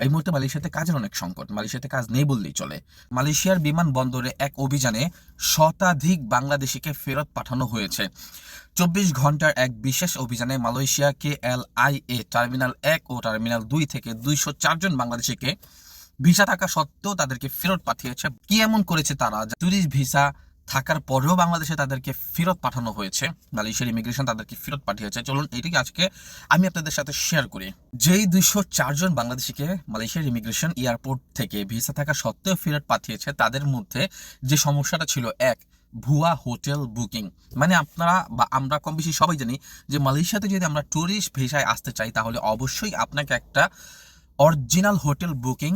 এই মুহূর্তে মালয়েশিয়াতে কাজের অনেক সংকট। মালয়েশিয়াতে কাজ নেই বললেই চলে। মালয়েশিয়ার বিমানবন্দরে এক অভিযানে শতাধিক বাংলাদেশিকে ফেরত পাঠানো হয়েছে। চব্বিশ ঘণ্টার এক বিশেষ অভিযানে Malaysia K L I A, terminal এক ও টার্মিনাল দুই থেকে দুইশো চারজন বাংলাদেশিকে ভিসা থাকা সত্ত্বেও তাদেরকে ফেরত পাঠিয়েছে। কি এমন করেছে তারা? টুরিস্ট ভিসা থাকার পরেও বাংলাদেশে তাদেরকে ফেরত পাঠানো হয়েছে। মালয়েশিয়ার ইমিগ্রেশন তাদেরকে ফেরত পাঠিয়েছে। চলুন এটাকে আজকে আমি আপনাদের সাথে শেয়ার করি। যেই দুইশো চারজন বাংলাদেশিকে মালয়েশিয়ার ইমিগ্রেশন এয়ারপোর্ট থেকে ভিসা থাকা সত্ত্বেও ফেরত পাঠিয়েছে, তাদের মধ্যে যে সমস্যাটা ছিল এক, ভুয়া হোটেল বুকিং। মানে আপনারা বা আমরা কম বেশি সবাই জানি যে মালয়েশিয়াতে যদি আমরা ট্যুরিস্ট ভিসায় আসতে চাই, তাহলে অবশ্যই আপনাকে একটা অরিজিনাল হোটেল বুকিং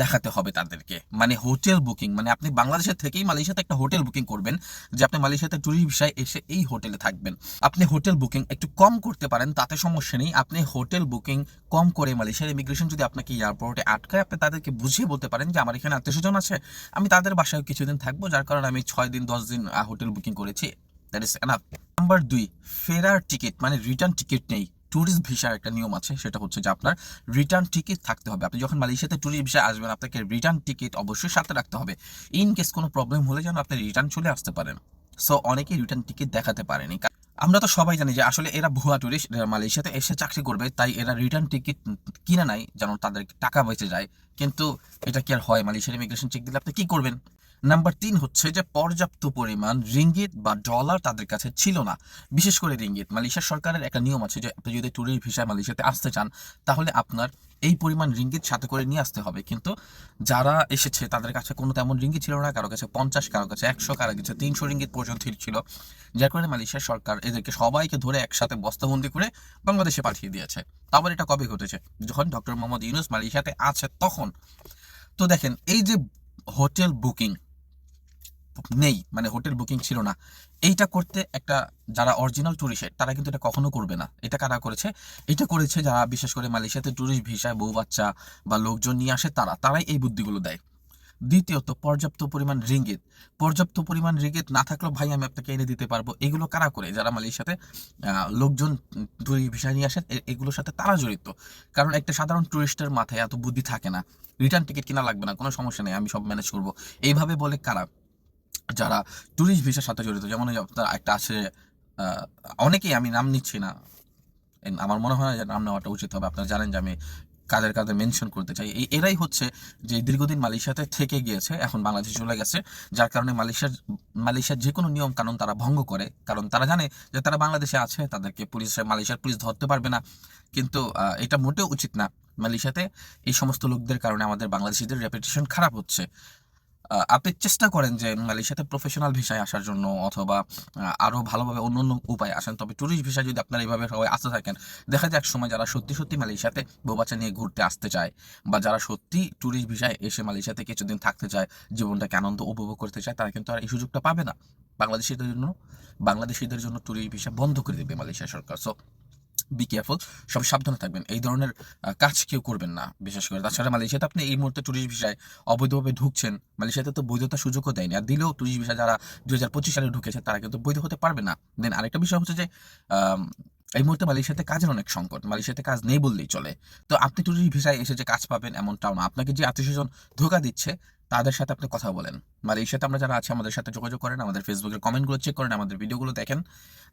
দেখাতে হবে তাদেরকে। মানে হোটেল বুকিং মানে আপনি বাংলাদেশের থেকেই মালয়েশিয়াতে একটা হোটেল বুকিং করবেন, যে আপনি মালয়েশিয়াতে ট্যুরিস্ট ভিসায় এসে এই হোটেলে থাকবেন। আপনি হোটেল বুকিং একটু কম করতে পারেন, তাতে সমস্যা নেই। আপনি হোটেল বুকিং কম করে মালয়েশিয়ার ইমিগ্রেশন যদি আপনাকে এয়ারপোর্টে আটকায়, আপনি তাদেরকে বুঝিয়ে বলতে পারেন যে আমার এখানে আত্মীয় স্বজন আছে, আমি তাদের বাসায় কিছুদিন থাকব, যার কারণে আমি ছয় দিন, দশ দিন হোটেল বুকিং করেছি। দ্যাট ইস এনাফ নাম্বার দুই ফেরার টিকিট মানে রিটার্ন টিকিট নেই। ট্যুরিস্ট ভিসার একটা নিয়ম আছে, সেটা হচ্ছে যে আপনার রিটার্ন টিকিট থাকতে হবে। আপনি যখন মালয়েশিয়াতে ট্যুরিস্ট ভিসা আসবেন, আপনাকে রিটার্ন টিকিট অবশ্যই সাথে রাখতে হবে। ইন কেস কোনো প্রবলেম হলে যেন আপনি রিটার্ন চলে আসতে পারেন। সো অনেকেই রিটার্ন টিকিট দেখাতে পারেনি। আমরা তো সবাই জানি যে আসলে এরা ভুয়া টুরিস্ট মালয়েশিয়াতে এসে চাকরি করবে, তাই এরা রিটার্ন টিকিট কিনে নাই, যেন তাদের টাকা বেঁচে যায়। কিন্তু এটা কি আর হয়? মালয়েশিয়ার ইমিগ্রেশন চেক দিলে আপনি কি করবেন? নাম্বার তিন হচ্ছে যে পর্যাপ্ত পরিমাণ রিঙ্গিত বা ডলার তাদের কাছে ছিল না। বিশেষ করে রিঙ্গিত, মালয়েশিয়া সরকারের একটা নিয়ম আছে যে আপনি যদি ট্যুরিস্ট ভিসায় মালয়েশিয়াতে আসতে চান, তাহলে আপনার এই পরিমাণ রিঙ্গিত সাথে করে নিয়ে আসতে হবে। কিন্তু যারা এসেছে, তাদের কাছে কোনো তেমন রিঙ্গিত ছিল না। কারও কাছে পঞ্চাশ, কারও কাছে একশো, কারও কাছে তিনশো রিঙ্গিত পর্যন্ত ছিল। যার কারণে মালয়েশিয়া সরকার এদেরকে সবাইকে ধরে একসাথে বস্তাবন্দি করে বাংলাদেশে পাঠিয়ে দিয়েছে। আবার এটা কবে ঘটেছে? যখন ডক্টর মোহাম্মদ ইউনুস মালয়েশিয়াতে আছে তখন। তো দেখেন, এই যে হোটেল বুকিং নেই মানে হোটেল বুকিং ছিল না। এইটা করতে একটা যারা অরিজিনাল ট্যুরিস্ট তারা কিন্তু এটা কখনো করবে না। এটা কারা করেছে? এটা করেছে যারা বিশেষ করে মালয়েশিয়াতে ট্যুরিস্ট ভিসায় বউ বাচ্চা বা লোকজন নিয়ে আসে, তারা, তারাই এই বুদ্ধিগুলো দেয়। দ্বিতীয়ত, পর্যাপ্ত পরিমাণ রিঙ্গিত পর্যাপ্ত পরিমাণ রিঙ্গিত না থাকলেও, ভাই, আমি আপনাকে এনে দিতে পারব। এগুলো কারা করে? যারা মালয়েশিয়াতে লোকজন ট্যুরিস্ট ভিসা নিয়ে আসে এগুলোর সাথে তারা জড়িত। কারণ একটা সাধারণ ট্যুরিস্টের মাথায় এত বুদ্ধি থাকে না। রিটার্ন টিকিট কিনা লাগবে না, কোনো সমস্যা নেই, আমি সব ম্যানেজ করব। এইভাবে বলে কারা? যারা ট্যুরিস্ট ভিসার সাথে জড়িত, যেমন একটা আছে অনেকেই আমি নাম নিচ্ছি না। আমার মনে হয় যে নাম নেওয়াটা উচিত হবে। আপনারা জানেন যে আমি কাদের কাদের মেনশন করতে চাই। এই এরাই হচ্ছে যে দীর্ঘদিন মালয়েশিয়াতে থেকে গিয়েছে, এখন বাংলাদেশে চলে গেছে, যার কারণে মালয়েশিয়ার মালয়েশিয়ার যে কোনো নিয়ম কানুন তারা ভঙ্গ করে। কারণ তারা জানে যে তারা বাংলাদেশে আছে, তাদেরকে পুলিশ, মালয়েশিয়ার পুলিশ ধরতে পারবে না। কিন্তু এটা মোটেও উচিত না। মালয়েশিয়াতে এই সমস্ত লোকদের কারণে আমাদের বাংলাদেশিদের রেপুটেশন খারাপ হচ্ছে। আপনি চেষ্টা করেন যে মালয়েশিয়াতে প্রফেশনাল ভিসায় আসার জন্য অথবা আহ, আরও ভালোভাবে অন্য অন্য উপায় আসেন। তবে ট্যুরিস্ট ভিসা যদি আপনারা এইভাবে সবাই আসতে থাকেন দেখা যায় এক সময় যারা সত্যি সত্যি মালয়েশিয়াতে বউ বাচ্চা নিয়ে ঘুরতে আসতে চায় বা যারা সত্যি ট্যুরিস্ট ভিসায় এসে মালয়েশিয়াতে কিছুদিন থাকতে চায় জীবনটাকে আনন্দ উপভোগ করতে চায় তারা কিন্তু আর এই সুযোগটা পাবে না। বাংলাদেশিদের জন্য বাংলাদেশিদের জন্য ট্যুরিস্ট ভিসা বন্ধ করে দেবে মালয়েশিয়া সরকার। সো বি কেয়ারফুল সব সাবধানে থাকবেন। এই ধরনের কাজ কেউ করবেন না, বিশেষ করে। তাছাড়া মালয়েশিয়াতে আপনি এই মুহূর্তে ট্যুরিস্ট ভিসায় অবৈধভাবে ঢুকছেন। মালয়েশিয়াতে তো বৈধতার সুযোগও দেয়নি। আর দিলেও ট্যুরিস্ট ভিসা যারা দুই হাজার পঁচিশ সালে ঢুকেছে, তারা কিন্তু বৈধ হতে পারবে না। দেন আরেকটা বিষয় হচ্ছে যে এই মুহূর্তে মালয়েশিয়াতে কাজের অনেক সংকট। মালয়েশিয়াতে কাজ নেই বললেই চলে। তো আপনি ট্যুরিস্ট ভিসায় এসে যে কাজ পাবেন এমনটাও না। আপনাকে যে আত্মীয় স্বজন ধোকা দিচ্ছে, তাদের সাথে আপনি কথা বলেন। মালয়েশিয়াতে আমরা যারা আছে, আমাদের সাথে যোগাযোগ করেন। আমাদের ফেসবুকের কমেন্টগুলো চেক করেন, আমাদের ভিডিওগুলো দেখেন।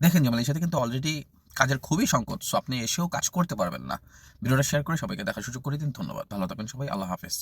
দেখেন যে মালয়েশিয়াতে কিন্তু অলরেডি কাজের খুবই সংকট সো আপনি এসেও কাজ করতে পারবেন না। ভিডিওটা শেয়ার করে সবাইকে দেখার সুযোগ করে দিন, ধন্যবাদ। ভালো থাকবেন সবাই, আল্লাহ হাফেজ।